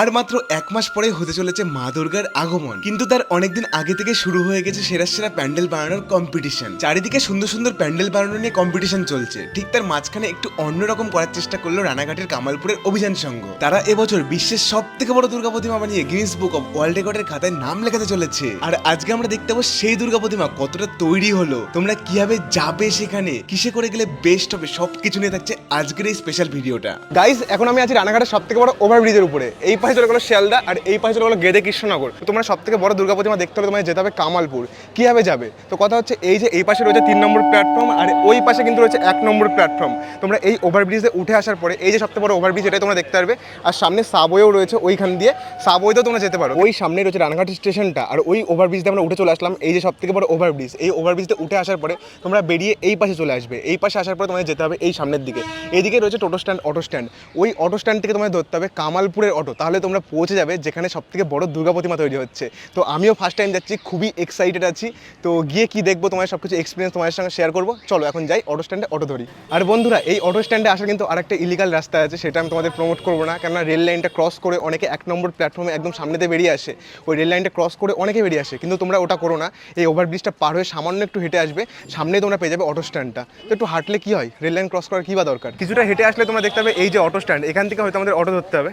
আর মাত্র এক মাস পরে হতে চলেছে মা দুর্গার আগমন। কিন্তু তার অনেকদিন আগে থেকে শুরু হয়ে গেছে সেরা সেরা প্যান্ডেল বানানোর কম্পিটিশন চারিদিকে সুন্দর সুন্দর প্যান্ডেল বানানো নিয়ে কম্পিটিশন চলছে। ঠিক তার মাঝখানে একটু অন্যরকম করার চেষ্টা করল রানাঘাটের কামালপুরের অভিযান সংঘ। তারা এবছর বিশ্বের সব থেকে বড় দুর্গা প্রতিমা বানিয়ে গিনিস বুক অফ ওয়ার্ল্ড রেকর্ডের খাতায় নাম লেখাতে চলেছে। আর আজকে আমরা দেখতে পাবো সেই দুর্গা প্রতিমা কতটা তৈরি হলো। তোমরা কীভাবে যাবে সেখানে, কিসে করে গেলে বেস্ট হবে সবকিছু নিয়ে থাকছে আজকের এই স্পেশাল ভিডিওটা গাইজ এখন আমি আছি রানাঘাটের সব থেকে বড় ওভারব্রিজের উপরে। এই পাশে চলে গেলো শিয়ালদা আর এই পাশে চলে গেলো গেদে কৃষ্ণনগর। তো তোমরা সব থেকে বড় দুর্গা প্রতিমা দেখতে হলে তোমায় যেতে হবে কামালপুর। কীভাবে যাবে? তো কথা হচ্ছে এই যে এই পাশে রয়েছে তিন নম্বর প্ল্যাটফর্ম আর ওই পাশে কিন্তু রয়েছে এক নম্বর প্ল্যাটফর্ম তোমরা এই ওভারব্রিজে উঠে আসার পরে এই যে সব থেকে বড় ওভারব্রিজ এটাই তোমরা দেখতে পারবে। আর সামনে সাবওয়েও রয়েছে ওইখান দিয়ে। সাবওয়েতেও তোমরা যেতে পারো। ওই সামনে রয়েছে রানাঘাট স্টেশনটা আর ওই ওভারব্রিজে আমরা উঠে চলে আসলাম এই যে সব থেকে বড় ওভারব্রিজ এই ওভারব্রিজে উঠে আসার পরে তোমরা বেরিয়ে এই পাশে চলে আসবে। এই পাশে আসার পরে তোমাদের যেতে হবে এই সামনের দিকে। এইদিকে রয়েছে টোটো স্ট্যান্ড, অটো স্ট্যান্ড। ওই অটো স্ট্যান্ড থেকে তোমায় ধরতে হবে কামালপুরের অটো। তাহলে তোমরা পৌঁছে যাবে, যেখানে সব থেকে বড় দুর্গা প্রতিমা তৈরি হচ্ছে। তো আমিও ফার্স্ট টাইম যাচ্ছি, খুবই এক্সাইটেড আছি। তো গিয়ে কি দেখব তোমার সব কিছু এক্সপিরিয়েন্স তোমার সঙ্গে শেয়ার করব। চলো, এখন যাই অটো স্ট্যান্ডে অটো ধরি। আর বন্ধুরা, এই অটো স্ট্যান্ডে আসা কিন্তু আরেকটা ইলিগাল রাস্তা আছে, সেটা আমি তোমাদের প্রমোট করব না। কেননা রেল লাইনটা ক্রস করে অনেকে এক নম্বর প্ল্যাটফর্মে একদম সামনেতে বেরিয়ে আসে। ওই রেল লাইনটা ক্রস করে অনেকে বেরিয়ে আসে, কিন্তু তোমরা ওটা করো না। এই ওভারব্রিজটা পার হয়ে সামান্য একটু হেঁটে আসবে, সামনেই তোমরা পেয়ে যাবে অটো স্ট্যান্ডটা তো একটু হাঁটলে কি হয়? রেল লাইন ক্রস করার কি বা দরকার? কিছুটা হেঁটে আসলে তোমরা দেখতে পাবে, এই যে অটো স্ট্যান্ড এখান থেকে হয়তো আমাদের অটো ধরতে হবে।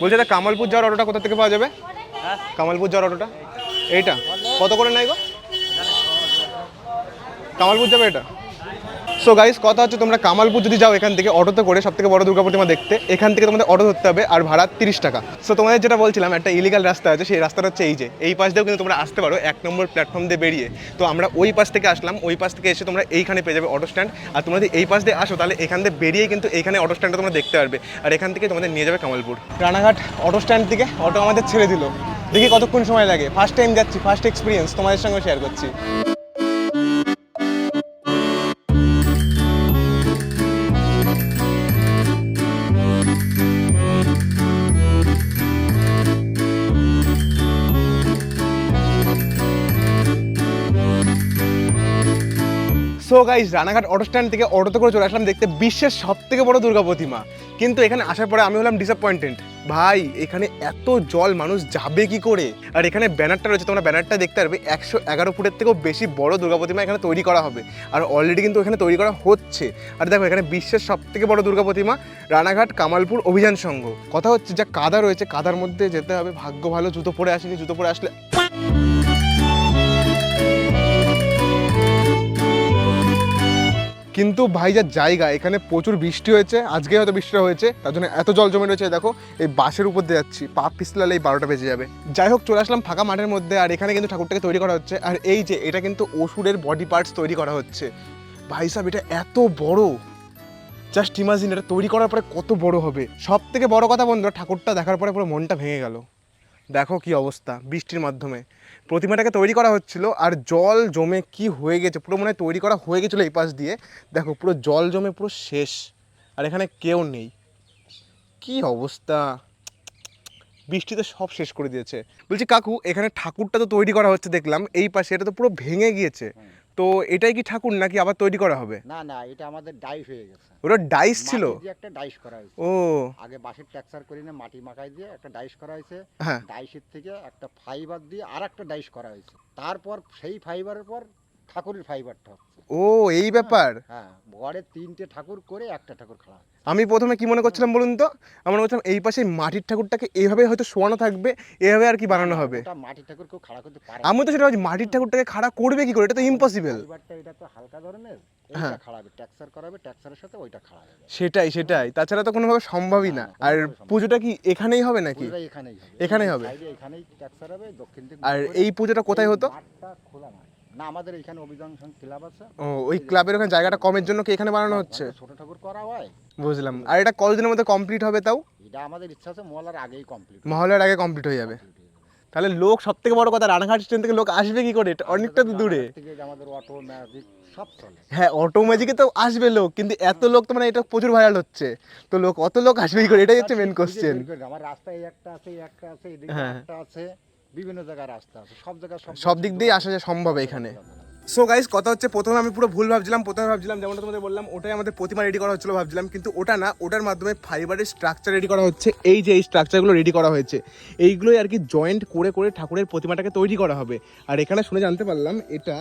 বলছে দাদা কামালপুর যাওয়ার অটোটা কোথা থেকে পাওয়া যাবে? কামালপুর যাওয়ার অটোটা? এইটা? কত করে নেয় গো? কামালপুর যাবে এটা? সো গাইস কথা হচ্ছে তোমরা কামালপুর যদি যাও এখান থেকে, অটোতে করে সব থেকে বড় দুর্গা প্রতিমা দেখতে, এখান থেকে তোমাদের অটো ধরতে হবে আর ভাড়া তিরিশ টাকা। সো তোমাদের যেটা বলছিলাম, একটা ইলিগাল রাস্তা আছে, সেই রাস্তাটা হচ্ছে এই যে। এই পাশ দিয়েও কিন্তু তোমরা আসতে পারো, এক নম্বর প্ল্যাটফর্ম দিয়ে বেরিয়ে। তো আমরা ওই পাশ থেকে আসলাম, ওই পাশ থেকে এসে তোমরা এইখানে পেয়ে যাবে অটো স্ট্যান্ড আর তোমরা যদি এই পাশ দিয়ে আসো, তাহলে এখান থেকে বেরিয়ে কিন্তু এইখানে অটো স্ট্যান্ডটা তোমরা দেখতে পারবে। আর এখান থেকে তোমাদের নিয়ে যাবে কামালপুর। রানাঘাট অটো স্ট্যান্ড থেকে অটো আমাদের ছেড়ে দিল। দেখি কতক্ষণ সময় লাগে। ফার্স্ট টাইম যাচ্ছি ফার্স্ট এক্সপিরিয়েন্স তোমাদের সঙ্গে শেয়ার করছি। So guys Ranaghat auto stand থেকে অটোতে করে চলে আসলাম দেখতে বিশ্বের সব থেকে বড় দুর্গা প্রতিমা। কিন্তু এখানে আসার পরে আমি হলাম ডিসঅ্যাপয়েন্টেড ভাই, এখানে এত জল, মানুষ যাবে কি করে? আর এখানে ব্যানারটা রয়েছে, তোমরা ব্যানারটা দেখতে পারবে, একশো এগারো ফুটের থেকেও বেশি বড় দুর্গা প্রতিমা এখানে তৈরি করা হবে। আর অলরেডি কিন্তু এখানে তৈরি করা হচ্ছে। আর দেখো, এখানে বিশ্বের সব থেকে বড় দুর্গা প্রতিমা, রানাঘাট কামালপুর অভিযান সংঘ। কথা হচ্ছে, যা কাদা রয়েছে, কাদার মধ্যে যেতে হবে। ভাগ্য ভালো, জুতো পরে আসেনি, জুতো পরে আসলে কিন্তু ভাই, যা জায়গা, এখানে প্রচুর বৃষ্টি হয়েছে, আজকে হয়তো বৃষ্টিটা হয়েছে, তার জন্য এত জল জমে রয়েছে, দেখো, এই বাসের উপর দিয়ে যাচ্ছি, পা পিছলালে এই বারোটা বেজে যাবে। যাই হোক, চলে আসলাম ফাঁকা মাঠের মধ্যে, আর এখানে কিন্তু ঠাকুরটাকে তৈরি করা হচ্ছে, আর এই যে, এটা কিন্তু ওষুধের বডি পার্টস তৈরি করা হচ্ছে। ভাই সাহেব, এটা এত বড়! জাস্ট ইমাজিন এটা তৈরি করার পরে কত বড় হবে। সব থেকে বড় কথা বন্ধুরা, ঠাকুরটা দেখার পরে পুরো মনটা ভেঙে গেল। দেখো কি অবস্থা বৃষ্টির মাধ্যমে। প্রতিমাটাকে তৈরি করা হচ্ছিল আর জল জমে কি হয়ে গেছে, পুরো মনে হয় তৈরি করা হয়ে গেছিল এই পাশ দিয়ে। দেখো পুরো জল জমে পুরো শেষ। আর এখানে কেউ নেই। কি অবস্থা? বৃষ্টি তো সব শেষ করে দিয়েছে। বলছি, কাকু, এখানে ঠাকুরটা তো তৈরি করা হচ্ছে, দেখলাম। এই পাশে এটা তো পুরো ভেঙে গিয়েছে। তো এটাই কি ঠাকুর নাকি আবার তৈরি করা হবে? না না এটা আমাদের ডাইস হয়ে গেছে। ওটা ডাইস ছিল? একটা ডাইস করা হয়েছে। ও। আগে বাঁশের ট্রাকচার করে না মাটি মাখাই দিয়ে একটা ডাইস করা হয়েছে। হ্যাঁ। ডাইসের থেকে একটা ফাইবার দিয়ে আর একটা ডাইস করা হয়েছে। তারপর সেই ফাইবারের পর ঠাকুরের ফাইবারটা ও এই ব্যাপার? হ্যাঁ ঘরে তিনটে ঠাকুর করে একটা ঠাকুর খাওয়া হয়েছে। আমি প্রথমে কি মনে করছিলাম বলুন তো? আমি মনে করছিলাম এই পাশে মাটির ঠাকুরটাকে এইভাবে হয়তো শোয়ানো থাকবে এভাবে আর কি বানানো হবে। ওটা মাটি ঠাকুর কেউ খাড়া করতে পারে আমি তো সেটা ভাবছি, মাটির ঠাকুরটাকে খাড়া করবে কি করে? এটা তো ইম্পসিবল এটা তো হালকা ধরনের হ্যাঁ। খাড়াবে টেক্সার করাবে টেক্সারের সাথে ওইটা খাড়া সেটাই সেটাই। তাছাড়া তো কোনোভাবে সম্ভবই না। আর পুজোটা কি এখানেই হবে নাকি? এখানেই হবে। এখানেই হবে? এখানেই টেক্সার হবে দক্ষিণ দিক আর এই পুজোটা কোথায় হতো? না আমাদের এখানে অভিযান ক্লাব আছে। ও ওই ক্লাবের ওখানে জায়গাটা কমের জন্য কি এখানে বানানো হচ্ছে? ছোট ঠাকুর করা হয়। বুঝলাম। আর এটা কতদিনের মধ্যে কমপ্লিট হবে তাও? এটা আমাদের ইচ্ছা আছে মহলার আগেই কমপ্লিট মহলের আগে কমপ্লিট হয়ে যাবে। তাহলে লোক সব থেকে বড় কথা রানাঘাট স্টেশন থেকে লোক আসবে কি করে? অনেকটা তো দূরে। আমাদের অটো ম্যাজিক সব চলে। হ্যাঁ অটো ম্যাজিকে তো আসবে লোক কিন্তু এত লোক তো মানে এটা প্রচুর ভাইরাল হচ্ছে। তো লোক অত লোক আসবে কি করে? এটাই হচ্ছে মেন কোশ্চেন আমার রাস্তায় একটা আছে একটা আছে এদিকে হ্যাঁ। একটা আছে। বিভিন্ন জায়গায় রাস্তা আছে সব জায়গায় সব দিক দিয়ে আসা যায় সম্ভব এখানে। সো গাইস কথা হচ্ছে প্রথমে আমি পুরো ভুল ভাবছিলাম প্রথমে ভাবছিলাম যেমনটা তোমাদের বললাম ওটাই আমাদের প্রতিমা রেডি করা হচ্ছিল ভাবছিলাম কিন্তু ওটা না ওটার মাধ্যমে ফাইবারের স্ট্রাকচার রেডি করা হচ্ছে এই যে এই স্ট্রাকচারগুলো রেডি করা হয়েছে এইগুলোই আর কি জয়েন্ট করে করে ঠাকুরের প্রতিমাটাকে তৈরি করা হবে। আর এখানে শুনে জানতে পারলাম এটা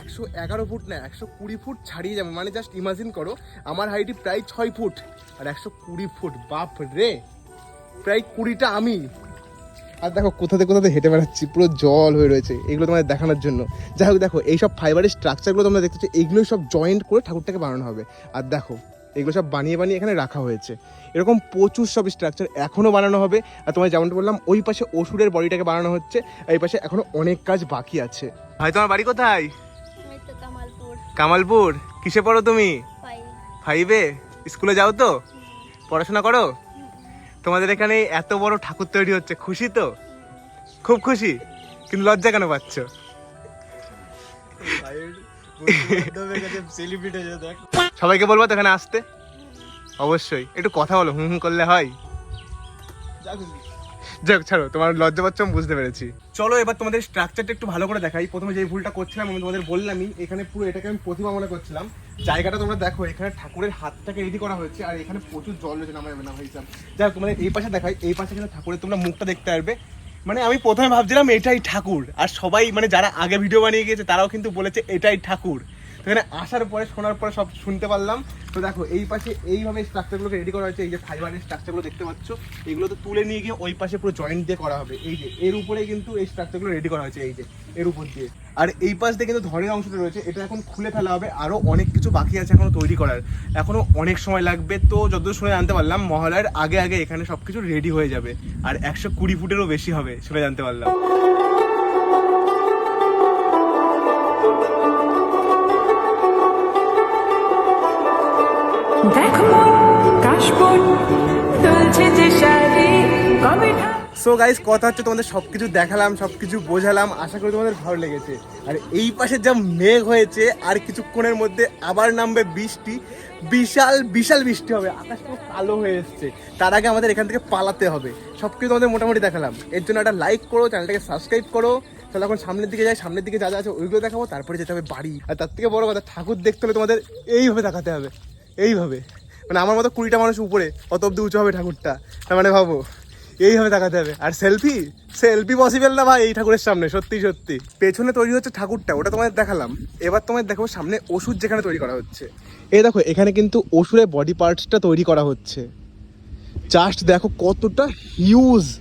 একশো এগারো ফুট না একশো কুড়ি ফুট ছাড়িয়ে যাবে মানে জাস্ট ইমাজিন করো আমার হাইটই প্রায় ছয় ফুট আর একশো কুড়ি ফুট বাপ রে প্রায় কুড়িটা আমি আর দেখো কোথাতে কোথাতে হেঁটে বেড়াচ্ছি পুরো জল হয়ে রয়েছে এগুলো তোমাদের দেখানোর জন্য। যাই হোক দেখো এইসব ফাইবারের স্ট্রাকচারগুলো তোমরা দেখতেছো এইগুলোই সব জয়েন্ট করে ঠাকুরটাকে বানানো হবে। আর দেখো এগুলো সব বানিয়ে বানিয়ে এখানে রাখা হয়েছে। এরকম প্রচুর সব স্ট্রাকচার এখনও বানানো হবে। আর তোমায় যেমনটা বললাম ওই পাশে অসুরের বডিটাকে বানানো হচ্ছে আর এই পাশে এখনও অনেক কাজ বাকি আছে। ভাই তোমার বাড়ি কোথায়? কামালপুর। কিসে পড়ো তুমি? ফাইভে স্কুলে যাও তো? পড়াশোনা করো? তোমাদের এখানে এত বড় ঠাকুর তৈরি হচ্ছে, খুশি তো? খুব খুশি, কিন্তু লজ্জা কেন পাচ্ছ? সবাইকে বলব তো এখানে আসতে? অবশ্যই, একটু কথা বলো, হুম হুম করলে হয়? যাক, ছাড়ো, তোমার লজ্জা পাচ্ছ, আমি বুঝতে পেরেছি। চলো, এবার তোমাদের স্ট্রাকচারটা একটু ভালো করে দেখাই। প্রথমে যে ভুলটা করছিলাম, আমি তোমাদের বললামই, এখানে পুরো এটাকে আমি প্রতিমা মনে করছিলাম। জায়গাটা তোমরা দেখো, এখানে ঠাকুরের হাতটাকে রেডি করা হয়েছে, আর এখানে প্রচুর জল রয়েছে নামা যাবে না ভাই তোমাদের এই পাশে দেখাই, এই পাশে এখানে ঠাকুরের তোমরা মুখটা দেখতে পারবে। মানে আমি প্রথমে ভাবছিলাম, এটাই ঠাকুর। আর সবাই মানে যারা আগে ভিডিও বানিয়ে গিয়েছে, তারাও কিন্তু বলেছে, এটাই ঠাকুর। এখানে আসার পরে, শোনার পরে সব শুনতে পারলাম। তো দেখো, এই পাশে এইভাবে স্ট্রাকচারগুলোকে রেডি করা হয়েছে। এই যে ফাইবারের স্ট্রাকচারগুলো দেখতে পাচ্ছ এগুলো তো তুলে নিয়ে গিয়ে ওই পাশে পুরো জয়েন্ট দিয়ে করা হবে। এই যে, এর উপরে কিন্তু এই স্ট্রাকচারগুলো রেডি করা হয়েছে, এই যে, এর উপর দিয়ে। আর এই পাশ দিয়ে কিন্তু ধরের অংশটা রয়েছে। এটা এখন খুলে ফেলা হবে। আরও অনেক কিছু বাকি আছে এখনও তৈরি করার। এখনও অনেক সময় লাগবে। তো যতদূর শুনে জানতে পারলাম মহালয়ার আগে আগে এখানে সবকিছু রেডি হয়ে যাবে। আর একশো কুড়ি ফুটেরও বেশি হবে শুনে জানতে পারলাম। সো গাইস কথা হচ্ছে তোমাদের সবকিছু দেখালাম, সবকিছু বোঝালাম, আশা করি তোমাদের ভালো লেগেছে। আর এই পাশে যা মেঘ হয়েছে, আর কিছুক্ষণের মধ্যে আবার নামবে বৃষ্টি। বিশাল বিশাল বৃষ্টি হবে, আকাশ পুরো কালো হয়ে এসছে। তার আগে আমাদের এখান থেকে পালাতে হবে। সব কিছু তোমাদের মোটামুটি দেখালাম। এর জন্য একটা লাইক করো চ্যানেলটাকে সাবস্ক্রাইব করো। তাহলে এখন সামনের দিকে যাই, সামনের দিকে যা যা আছে, ওইগুলো দেখাবো, তারপরে যেতে হবে বাড়ি। আর তার থেকে বড় কথা, ঠাকুর দেখতে হলে তোমাদের এইভাবে দেখাতে হবে। এইভাবে। মানে আমার মতো কুড়িটা মানুষ উপরে, অত অব্দি উঁচু হবে ঠাকুরটা। তার মানে ভাবো, এইভাবে তাকাতে হবে। আর সেলফি? সেলফি পসিবল না ভাই, এই ঠাকুরের সামনে, সত্যি সত্যি। পেছনে তৈরি হচ্ছে ঠাকুরটা, ওটা তোমাদের দেখালাম। এবার তোমাদের দেখো সামনে ওষুধ যেখানে তৈরি করা হচ্ছে। এই দেখো, এখানে কিন্তু ওষুধের বডি পার্টসটা তৈরি করা হচ্ছে। জাস্ট দেখো কতটা হিউজ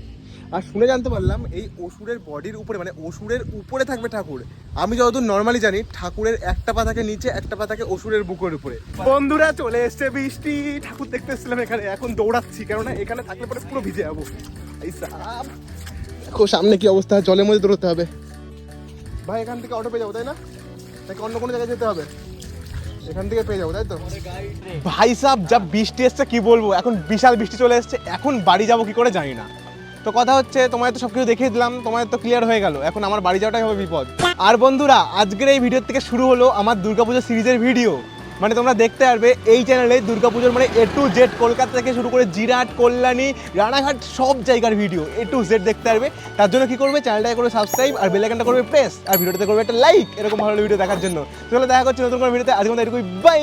আর শুনে জানতে পারলাম এই অসুরের বডির উপরে মানে অসুরের উপরে থাকবে ঠাকুর। আমি যতদূর নর্মালি জানি, ঠাকুরের একটা পা থাকে নিচে, একটা পা থাকে অসুরের বুকের উপরে। বন্ধুরা, চলে এসছে বৃষ্টি। ঠাকুর দেখতে এসেছিলাম এখানে, এখন দৌড়াচ্ছি, কেননা এখানে থাকলে পরে পুরো ভিজে যাব। দেখো, সামনে কি অবস্থা, জলের মধ্যে দৌড়তে হবে। ভাই, এখান থেকে অটো পেয়ে যাব, তাই না? নাকি অন্য কোনো জায়গায় যেতে হবে? এখান থেকে পেয়ে যাব, তাই তো? ভাই সাহেব যা বৃষ্টি এসছে, কি বলব? এখন বিশাল বৃষ্টি চলে এসছে, এখন বাড়ি যাব কি করে জানি না। তো কথা হচ্ছে, তোমায় তো সব কিছু দেখিয়ে দিলাম, তোমায় তো ক্লিয়ার হয়ে গেল। এখন আমার বাড়ি যাওয়াটাই হবে বিপদ। আর বন্ধুরা, আজকের এই ভিডিও থেকে শুরু হলো আমার দুর্গাপুজো সিরিজের ভিডিও মানে তোমরা দেখতে পারবে, এই চ্যানেলে দুর্গাপুজোর মানে এ টু জেড কলকাতা থেকে শুরু করে জিরাট, কল্যাণী, রানাঘাট সব জায়গার ভিডিও এ টু জেড দেখতে পারবে। তার জন্য কি করবে? চ্যানেলটাকে করবে সাবস্ক্রাইব আর বেলাইকানটা করবে প্রেস আর ভিডিওটাতে করবে একটা লাইক এরকম ভালো ভিডিও দেখার জন্য। তাহলে দেখা করছে নতুন কোনো ভিডিওতে আজকে মতো বাই